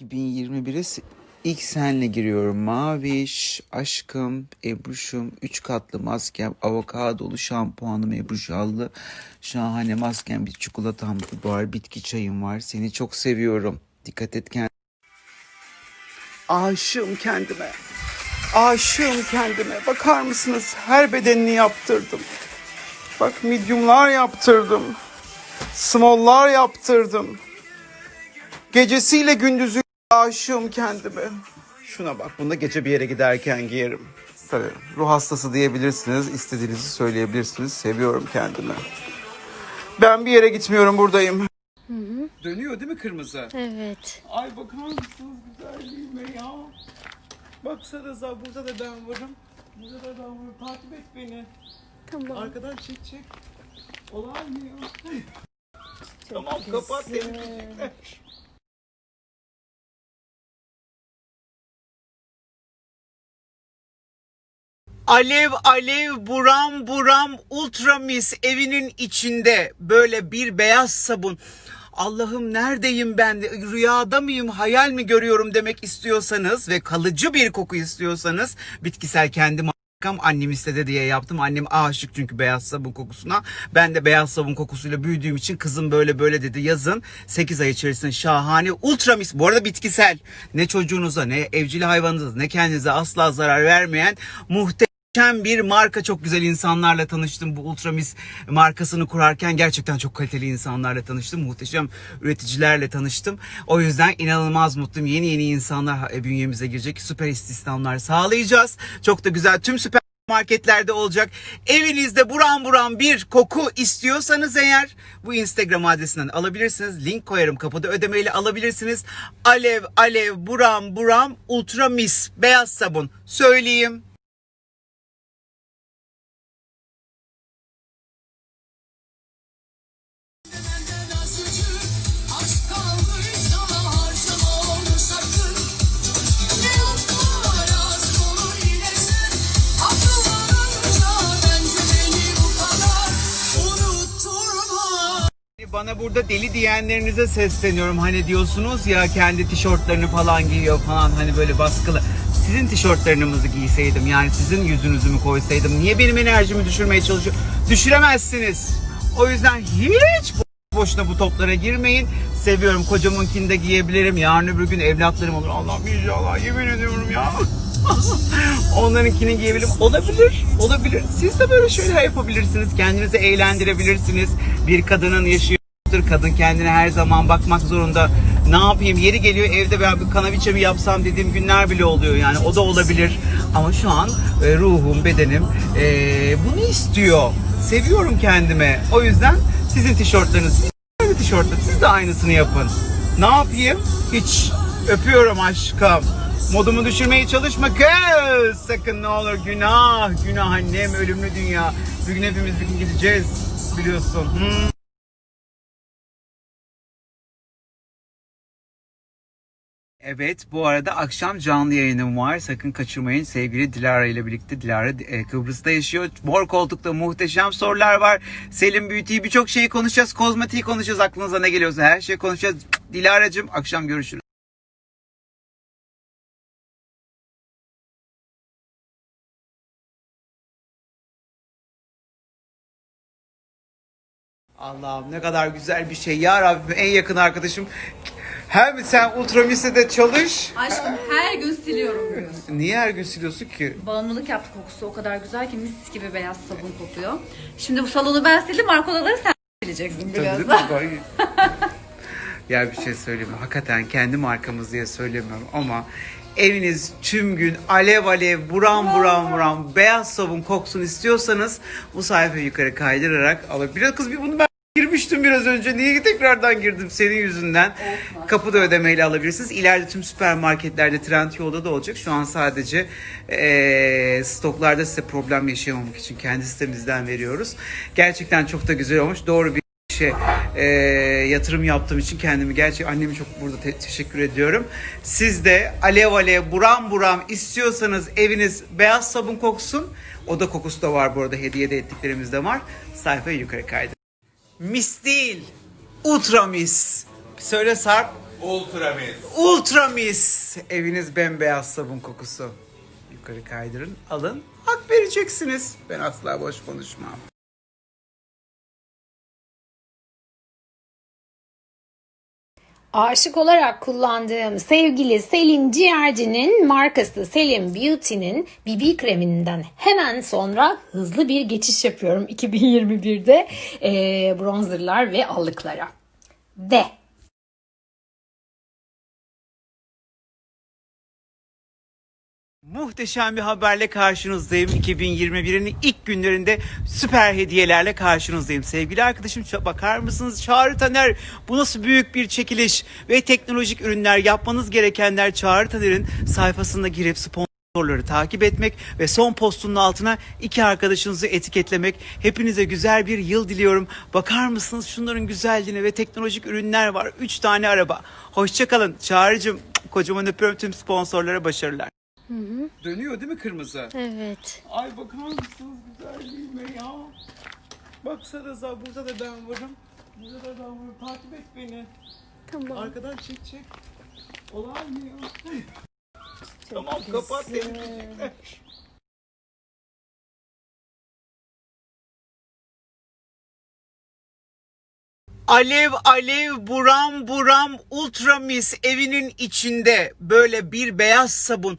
2021'e se- ilk senle giriyorum. Maviş, aşkım, Ebruş'um, üç katlı maskem, avokadolu şampuanım Ebruşallı. Şahane maskem, bir çikolatam var, bitki çayım var. Seni çok seviyorum. Dikkat et kendine. Aşığım kendime. Aşığım kendime. Bakar mısınız? Her bedenini yaptırdım. Bak mediumlar yaptırdım. Small'lar yaptırdım. Gecesiyle gündüzü aşığım kendime. Şuna bak bunu da gece bir yere giderken giyerim. Tabii ruh hastası diyebilirsiniz, istediğinizi söyleyebilirsiniz. Seviyorum kendimi. Ben bir yere gitmiyorum buradayım. Dönüyor değil mi kırmızı? Evet. Ay bakar mısınız güzelliğime ya? Baksanıza burada da ben varım. Burada da ben varım. Takip et beni. Tamam. Arkadan çek çek. Olay mı ya? tamam kapat beni. Alev alev buram buram ultramis evinin içinde böyle bir beyaz sabun. Allah'ım neredeyim ben? Rüyada mıyım? Hayal mi görüyorum demek istiyorsanız ve kalıcı bir koku istiyorsanız bitkisel kendi markam annem istedi diye yaptım. Annem aşık çünkü beyaz sabun kokusuna. Ben de beyaz sabun kokusuyla büyüdüğüm için kızım böyle böyle dedi yazın. 8 ay içerisinde şahane ultramis. Bu arada bitkisel. Ne çocuğunuza ne evcil hayvanınıza ne kendinize asla zarar vermeyen muhteşem Muhteşem bir marka çok güzel insanlarla tanıştım. Bu Ultramis markasını kurarken gerçekten çok kaliteli insanlarla tanıştım. Muhteşem üreticilerle tanıştım. O yüzden inanılmaz mutluyum. Yeni yeni insanlar e, bünyemize girecek. Süper istihdamlar sağlayacağız. Çok da güzel. Tüm süper marketlerde olacak. Evinizde buram buram bir koku istiyorsanız eğer bu Instagram adresinden alabilirsiniz. Link koyarım kapıda ödemeyle alabilirsiniz. Alev alev buram buram ultra mis beyaz sabun söyleyeyim. Bana burada deli diyenlerinize sesleniyorum. Hani diyorsunuz ya kendi tişörtlerini falan giyiyor falan hani böyle baskılı. Sizin tişörtlerinizi giyseydim yani sizin yüzünüzü mü koysaydım niye benim enerjimi düşürmeye çalışıyor? Düşüremezsiniz. O yüzden hiç bo- boşuna bu toplara girmeyin. Seviyorum kocamınkini de giyebilirim. Yarın öbür gün evlatlarım olur. Allah'ım inşallah yemin ediyorum ya. Onlarınkini giyebilirim. Olabilir. Olabilir. Siz de böyle şeyler yapabilirsiniz. Kendinizi eğlendirebilirsiniz. Bir kadının yaşıyor. Kadın kendine her zaman bakmak zorunda. Ne yapayım? Yeri geliyor evde ben bir kanaviçe mi yapsam dediğim günler bile oluyor yani. O da olabilir. Ama şu an e, ruhum, bedenim e, bunu istiyor. Seviyorum kendime. O yüzden sizin tişörtleriniz, aynı tişörtler. Siz de aynısını yapın. Ne yapayım? Hiç. Öpüyorum aşkım. Modumu düşürmeye çalışma kız. Sakın ne olur günah. Günah annem ölümlü dünya. Bir gün hepimiz bir gün gideceğiz. Biliyorsun. Hmm. Evet bu arada akşam canlı yayınım var. Sakın kaçırmayın. Sevgili Dilara ile birlikte Dilara e, Kıbrıs'ta yaşıyor. Mor koltukta muhteşem sorular var. Selim Beauty'yi birçok şeyi konuşacağız. Kozmetiği konuşacağız. Aklınıza ne geliyorsa her şeyi konuşacağız. Dilara'cığım akşam görüşürüz. Allah'ım ne kadar güzel bir şey. Ya Rabbim en yakın arkadaşım. Hem sen Ultramis'e çalış. Aşkım her gün siliyorum bugün. Niye her gün siliyorsun ki? Bağımlılık yaptı kokusu o kadar güzel ki mis gibi beyaz sabun kokuyor. Şimdi bu salonu ben sildim arka odaları sen sileceksin birazdan. ya bir şey söyleyeyim mi? Hakikaten kendi markamız diye söylemiyorum ama eviniz tüm gün alev alev buram buram buram beyaz sabun koksun istiyorsanız bu sayfayı yukarı kaydırarak alabilir. Kız bir bunu ben girmiştim biraz önce. Niye tekrardan girdim senin yüzünden? Kapıda ödemeyle alabilirsiniz. İleride tüm süpermarketlerde Trendyol'da da olacak. Şu an sadece eee, stoklarda size problem yaşamamak için kendi sitemizden veriyoruz. Gerçekten çok da güzel olmuş. Doğru bir şey e, yatırım yaptığım için kendimi gerçek annemi çok burada te- teşekkür ediyorum. Siz de alev alev buram buram istiyorsanız eviniz beyaz sabun koksun. Oda kokusu da var bu arada hediye de ettiklerimiz de var. Sayfayı yukarı kaydır. Mis değil. Ultra mis. Söyle Sarp. Ultra Mis. Ultra Mis. Eviniz bembeyaz sabun kokusu. Yukarı kaydırın, alın, hak vereceksiniz. Ben asla boş konuşmam. Aşık olarak kullandığım sevgili Selim Ciğerci'nin markası Selim Beauty'nin BB kreminden hemen sonra hızlı bir geçiş yapıyorum 2021'de eee, bronzerlar ve allıklara. Ve Muhteşem bir haberle karşınızdayım. 2021'in ilk günlerinde süper hediyelerle karşınızdayım. Sevgili arkadaşım bakar mısınız? Çağrı Taner bu nasıl büyük bir çekiliş ve teknolojik ürünler yapmanız gerekenler Çağrı Taner'in sayfasına girip sponsorları takip etmek ve son postunun altına iki arkadaşınızı etiketlemek. Hepinize güzel bir yıl diliyorum. Bakar mısınız şunların güzelliğine ve teknolojik ürünler var. Üç tane araba. Hoşçakalın. Çağrı'cığım kocaman öpüyorum tüm sponsorlara başarılar. Dönüyor değil mi kırmızı? evet Ay bakar mısınız güzelliğime ya. Baksanıza burada da ben varım. Burada da ben varım. Takip et beni. tamam Arkadan çek çek. Olay mı ya? tamam kapat beni. Alev alev buram buram ultra mis evinin içinde böyle bir beyaz sabun.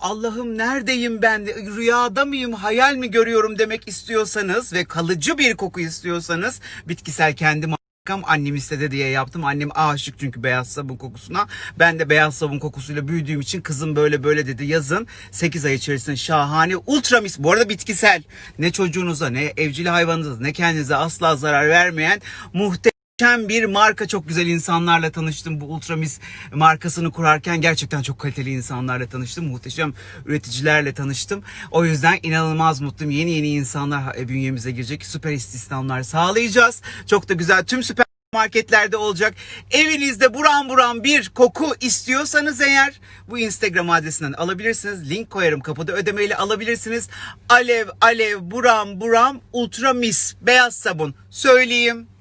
Allah'ım neredeyim ben? Rüyada mıyım? Hayal mi görüyorum demek istiyorsanız ve kalıcı bir koku istiyorsanız bitkisel kendi markam annem istedi diye yaptım. Annem aşık çünkü beyaz sabun kokusuna. Ben de beyaz sabun kokusuyla büyüdüğüm için kızım böyle böyle dedi yazın. 8 ay içerisinde şahane ultra mis. Bu arada bitkisel. Ne çocuğunuza ne evcil hayvanınıza ne kendinize asla zarar vermeyen muhteşem Muhteşem bir marka çok güzel insanlarla tanıştım. Bu Ultramis markasını kurarken gerçekten çok kaliteli insanlarla tanıştım. Muhteşem üreticilerle tanıştım. O yüzden inanılmaz mutluyum. Yeni yeni insanlar e, bünyemize girecek. Süper istihdamlar sağlayacağız. Çok da güzel tüm süper marketlerde olacak. Evinizde buram buram bir koku istiyorsanız eğer bu Instagram adresinden alabilirsiniz. Link koyarım kapıda ödemeyle alabilirsiniz. Alev alev buram buram ultra mis beyaz sabun söyleyeyim.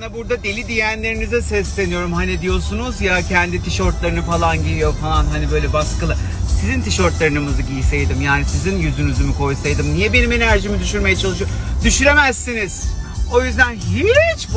Bana burada deli diyenlerinize sesleniyorum. Hani diyorsunuz ya kendi tişörtlerini falan giyiyor falan hani böyle baskılı. Sizin tişörtlerinizi giyseydim yani sizin yüzünüzü mü koysaydım niye benim enerjimi düşürmeye çalışıyor? Düşüremezsiniz. O yüzden hiç